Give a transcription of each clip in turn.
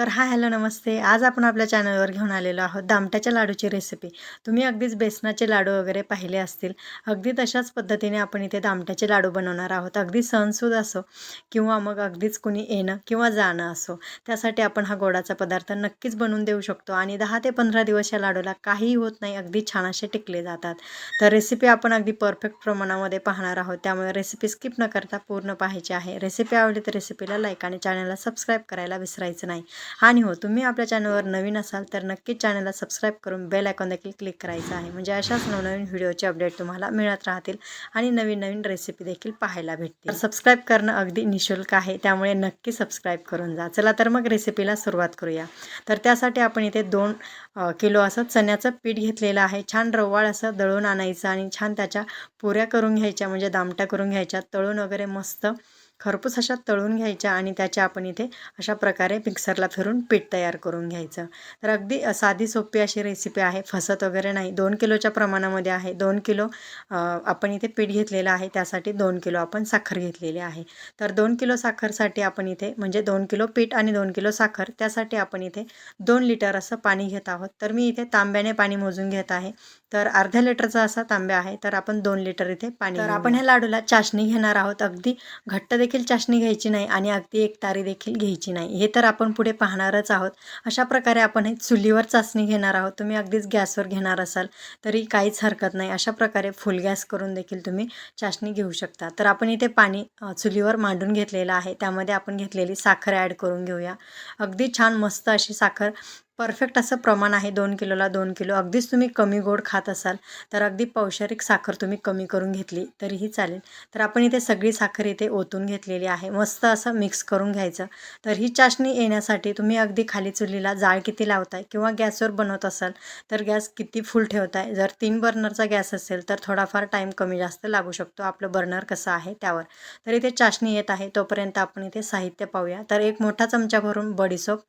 तर हा हॅलो नमस्ते. आज आपण आपल्या चॅनलवर घेऊन आलेलो आहोत दामट्याच्या लाडूची रेसिपी तुम्ही अगदीच बेसनाचे लाडू वगैरे पाहिले असतील. अगदी तशाच पद्धतीने आपण इथे दामट्याचे लाडू बनवणार आहोत. अगदी सणसूद असो किंवा मग अगदीच कुणी येणं किंवा जाणं असो त्यासाठी आपण हा गोडाचा पदार्थ नक्कीच बनवून देऊ शकतो. आणि दहा ते पंधरा दिवस या लाडूला काहीही होत नाही अगदी छान असे टिकले जातात. तर रेसिपी आपण अगदी परफेक्ट प्रमाणामध्ये पाहणार आहोत. त्यामुळे रेसिपी स्किप न करता पूर्ण पाहायची आहे. रेसिपी आवडली तर रेसिपीला लाईक आणि चॅनलला सबस्क्राईब करायला विसरायचं नाही. आणि हो तुम्ही आपल्या चॅनलवर नवीन असाल तर नक्कीच चॅनलला सबस्क्राईब करून बेल आयकॉन देखील क्लिक करायचं आहे. म्हणजे अशाच नवनवीन व्हिडिओचे अपडेट तुम्हाला मिळत राहतील आणि नवीन नवीन रेसिपी देखील पाहायला भेटतील. सबस्क्राईब करणं अगदी निशुल्क आहे त्यामुळे नक्की सबस्क्राईब करून जा. चला तर मग रेसिपीला सुरुवात करूया. तर त्यासाठी आपण इथे दोन किलो असं चण्याचं पीठ घेतलेलं आहे. छान रवाळ असं दळून आणायचं आणि छान त्याच्या पुऱ्या करून घ्यायच्या म्हणजे दामट्या करून घ्यायच्या तळून वगैरे मस्त खरपूस अशा तळून घ्यायच्या आणि त्याच्या आपण इथे अशा प्रकारे मिक्सरला फिरून पीठ तयार करून घ्यायचं. तर अगदी साधी सोपी अशी रेसिपी आहे. फसत वगैरे नाही. दोन किलोच्या प्रमाणामध्ये आहे. दोन किलो आपण इथे पीठ घेतलेलं आहे. त्यासाठी दोन किलो आपण साखर घेतलेली आहे. तर दोन किलो साखरसाठी आपण इथे म्हणजे दोन किलो पीठ आणि दोन किलो साखर त्यासाठी आपण इथे दोन लिटर असं पाणी घेत आहोत. तर मी इथे तांब्याने पाणी मोजून घेत आहे. तर अर्ध्या लिटरचा असा तांब्या आहे. तर आपण दोन लिटर इथे पाणी तर आपण ह्या लाडूला चाशणी घेणार आहोत. अगदी घट्ट देखील चाशणी घ्यायची नाही आणि अगदी एक तारी देखील घ्यायची नाही. हे तर आपण पुढे पाहणारच आहोत. अशा प्रकारे आपण हे चुलीवर चाचणी घेणार आहोत. तुम्ही अगदीच गॅसवर घेणार असाल तरी काहीच हरकत नाही. अशा प्रकारे फुल गॅस करून देखील तुम्ही चाशणी घेऊ शकता. तर आपण इथे पाणी चुलीवर मांडून घेतलेलं आहे. त्यामध्ये आपण घेतलेली साखर ॲड करून घेऊया. अगदी छान मस्त अशी साखर परफेक्ट असं प्रमाण आहे दोन किलोला दोन किलो. अगदीच तुम्ही कमी गोड खात असाल तर अगदी पौशारिक साखर तुम्ही कमी करून घेतली तरीही चालेल. तर आपण इथे सगळी साखर इथे ओतून घेतलेली आहे. मस्त असं मिक्स करून घ्यायचं. तर ही चाशणी येण्यासाठी तुम्ही अगदी खाली चुलीला जाळ किती लावताय किंवा गॅसवर बनवत असाल तर गॅस किती फुल ठेवताय? जर तीन बर्नरचा गॅस असेल तर थोडाफार टाईम कमी जास्त लागू शकतो. आपलं बर्नर कसं आहे त्यावर. तर इथे चाशणी येत आहे तोपर्यंत आपण इथे साहित्य पाहूया. तर एक मोठा चमचा भरून बडीसोप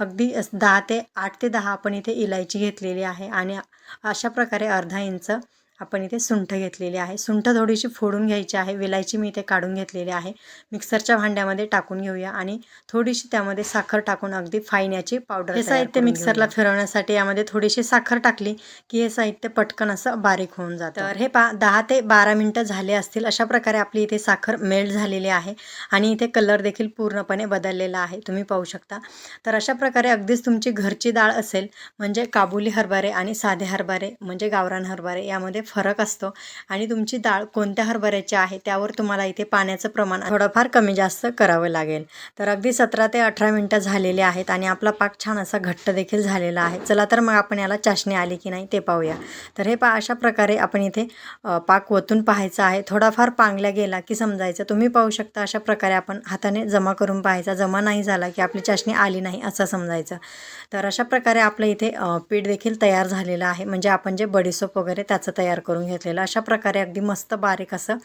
अगदी दहा ते आठ ते दहा आपण इथे इलायची घेतलेली आहे आणि अशा प्रकारे अर्धा इंच आपण इथे सुंठ घेतलेली आहे. सुंठ थोडीशी फोडून घ्यायची आहे. विलायची मी इथे काढून घेतलेली आहे. मिक्सरच्या भांड्यामध्ये टाकून घेऊया आणि थोडीशी त्यामध्ये साखर टाकून अगदी फाईन याची पावडर हे साहित्य मिक्सरला फिरवण्यासाठी यामध्ये थोडीशी साखर टाकली की हे साहित्य पटकन असं बारीक होऊन जातं. तर हे पा दहा ते बारा मिनटं झाले असतील अशा प्रकारे आपली इथे साखर मेल्ट झालेली आहे आणि इथे कलर देखील पूर्णपणे बदललेला आहे. तुम्ही पाहू शकता. तर अशा प्रकारे अगदीच तुमची घरची डाळ असेल म्हणजे काबुली हरभरे आणि साधे हरभरे म्हणजे गावरान हरभरे यामध्ये फरक असतो. आणि तुमची डाळ कोणत्या हरभऱ्याची आहे त्यावर तुम्हाला इथे पाण्याचं प्रमाण थोडंफार कमी जास्त करावं लागेल. तर अगदी सतरा ते अठरा मिनटं झालेली आहेत आणि आपला पाक छान असा घट्ट देखील झालेला आहे. चला तर मग आपण याला चाशणी आली की नाही ते पाहूया. तर हे पा अशा प्रकारे आपण इथे पाक ओतून पाहायचा आहे. थोडाफार पांगल्या गेला की समजायचं. तुम्ही पाहू शकता अशा प्रकारे आपण हाताने जमा करून पाहायचा. जमा नाही झाला की आपली चाशणी आली नाही असं समजायचं. तर अशा प्रकारे आपलं इथे पीठ देखील तयार झालेलं आहे. म्हणजे आपण जे बडीसोप वगैरे त्याचं तयार करून घेतलेलं. अशा प्रकारे अगदी मस्त बारीक असं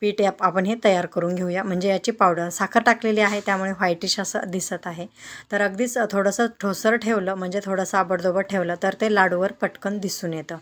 पीठ आपण हे तयार करून घेऊया. म्हणजे याची पावडर साखर टाकलेली आहे त्यामुळे व्हाईटिश असं दिसत आहे. तर अगदीच थोडंसं ठोसर ठेवलं म्हणजे थोडंसं आबडदोबड ठेवलं तर ते लाडूवर पटकन दिसून येतं.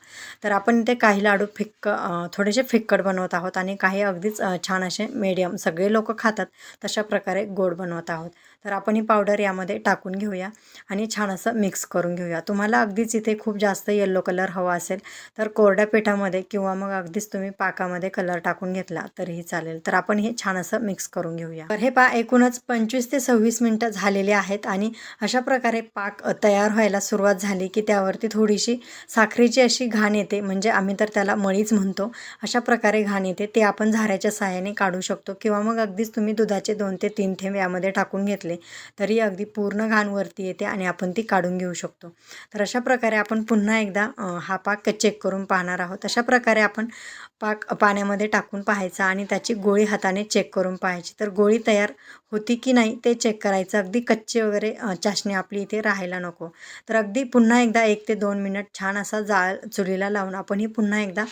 तर आपण इथे काही लाडू फिक्क थोडेसे फिक्कट बनवत आहोत आणि काही अगदीच छान असे मीडियम सगळे लोक खातात तशा प्रकारे गोड बनवत आहोत. तर आपण ही पावडर यामध्ये टाकून घेऊया आणि छान असं मिक्स करून घेऊया. तुम्हाला अगदीच इथे खूप जास्त येल्लो कलर हवा असेल तर कोरड्या पिठामध्ये किंवा मग अगदीच तुम्ही पाकामध्ये कलर टाकून घेतला तरीही चालेल. तर आपण हे छान असं मिक्स करून घेऊया. तर हे पा एकूणच पंचवीस ते सव्वीस मिनटं झालेले आहेत आणि अशा प्रकारे पाक तयार व्हायला सुरुवात झाली की त्यावरती थोडीशी साखरेची अशी घाण येते म्हणजे आम्ही तर त्याला मळीच म्हणतो. अशा प्रकारे घाण येते ते आपण झाऱ्याच्या सहाय्याने काढू शकतो किंवा मग अगदीच तुम्ही दुधाचे दोन ते तीन थेंब यामध्ये टाकून घेतले तरी अगदी पूर्ण घाण वरती येते आणि आपण ती काढून घेऊ शकतो. तर अशा प्रकारे आपण पुन्हा एकदा हा पाक चेक करून पाहणार आहोत. अशा प्रकारे आपण पाक पाण्यामध्ये टाकून पाहायचा आणि त्याची गोळी हाताने चेक करून पाहायची. तर गोळी तयार होती की नाही ते चेक करायचं. अगदी कच्चे वगैरे चाशणी आपली इथे राहायला नको. तर अगदी पुन्हा एकदा एक ते दोन मिनिट छान असा जाळ चुलीला लावून आपण ही पुन्हा एकदा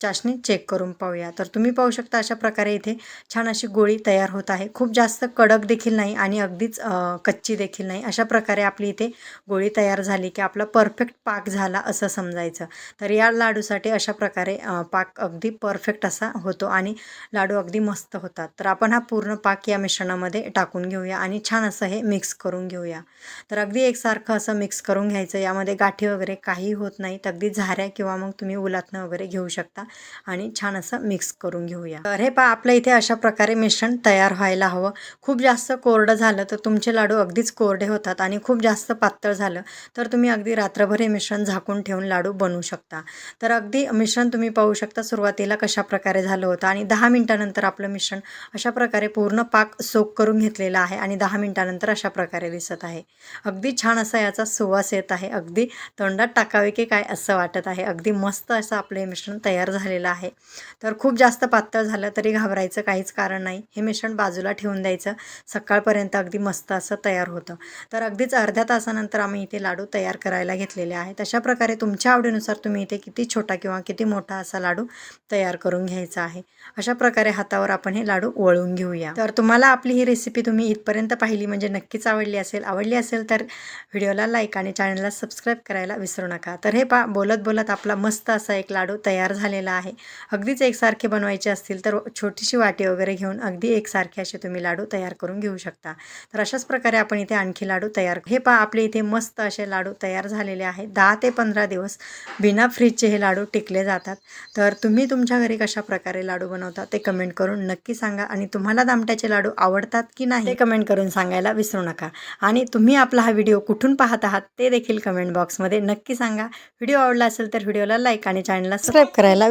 चाशणी चेक करून पाहूया. तर तुम्ही पाहू शकता अशा प्रकारे इथे छान अशी गोळी तयार होत आहे. खूप जास्त कडक देखील नाही आणि अगदीच कच्ची देखील नाही. अशा प्रकारे आपली इथे गोळी तयार झाली की आपला परफेक्ट पाक झाला असं समजायचं. तर या लाडूसाठी अशा प्रकारे पाक अगदी परफेक्ट असा होतो आणि लाडू अगदी मस्त होतात. तर आपण हा पूर्ण पाक या मिश्रणामध्ये टाकून घेऊया आणि छान असं हे मिक्स करून घेऊया. तर अगदी एकसारखं असं मिक्स करून घ्यायचं. यामध्ये गाठी वगैरे काही होत नाहीत अगदी झाऱ्या किंवा मग तुम्ही उलातनं वगैरे घेऊ शकता. आणि छान असं मिक्स करून घेऊया. तर हे पा आपलं इथे अशा प्रकारे मिश्रण तयार व्हायला हवं. खूप जास्त कोरडं झालं तर तुमचे लाडू अगदीच कोरडे होतात आणि खूप जास्त पातळ झालं तर तुम्ही अगदी रात्रभर हे मिश्रण झाकून ठेवून लाडू बनवू शकता. तर अगदी मिश्रण तुम्ही पाहू शकता सुरुवातीला कशा प्रकारे झालं होतं आणि दहा मिनटानंतर आपलं मिश्रण अशा प्रकारे पूर्ण पाक सोक करून घेतलेला आहे आणि दहा मिनटानंतर अशा प्रकारे दिसत आहे. अगदी छान असा याचा सुवास येत आहे. अगदी तोंडात टाकावे की काय असं वाटत आहे. अगदी मस्त असं आपलं हे मिश्रण तयार झालेलं आहे. तर खूप जास्त पातळ झालं तरी घाबरायचं काहीच कारण नाही. हे मिश्रण बाजूला ठेवून द्यायचं. सकाळपर्यंत अगदी मस्त असं तयार होतं. तर अगदीच अर्ध्या तासानंतर आम्ही इथे लाडू तयार करायला घेतलेले आहेत. अशा प्रकारे तुमच्या आवडीनुसार तुम्ही इथे किती छोटा किंवा किती मोठा असा लाडू तयार करून घ्यायचा आहे. अशा प्रकारे हातावर आपण हे लाडू वळून घेऊया. तर तुम्हाला आपली ही रेसिपी तुम्ही इथपर्यंत पाहिली म्हणजे नक्कीच आवडली असेल. आवडली असेल तर व्हिडिओला लाईक आणि चॅनलला सबस्क्राईब करायला विसरू नका. तर हे पा बोलत बोलत आपला मस्त असा एक लाडू तयार झालेला आहे. अगदीच एकसारखे बनवायचे असतील तर छोटीशी वाटी वगैरे घेऊन अगदी एकसारखे असे तुम्ही लाडू तयार करून घेऊ शकता. तर अशाच प्रकारे आपण इथे आणखी लाडू तयार हे पा आपले इथे मस्त असे लाडू तयार झालेले आहेत. दहा ते पंधरा दिवस बिना फ्रीजचे हे लाडू टिकले जातात. तर तुम्ही तुमच्या घरी कशा प्रकारे लाडू बनवता ते कमेंट करून नक्की सांगा. आणि तुम्हाला दामट्याचे लाडू आवडतात की नाही ते कमेंट करून सांगायला विसरू नका. आणि तुम्ही आपला हा व्हिडिओ कुठून पाहत आहात ते देखील कमेंट बॉक्समध्ये नक्की सांगा. व्हिडिओ आवडला असेल तर व्हिडिओला लाईक आणि चॅनलला सबस्क्राईब करायला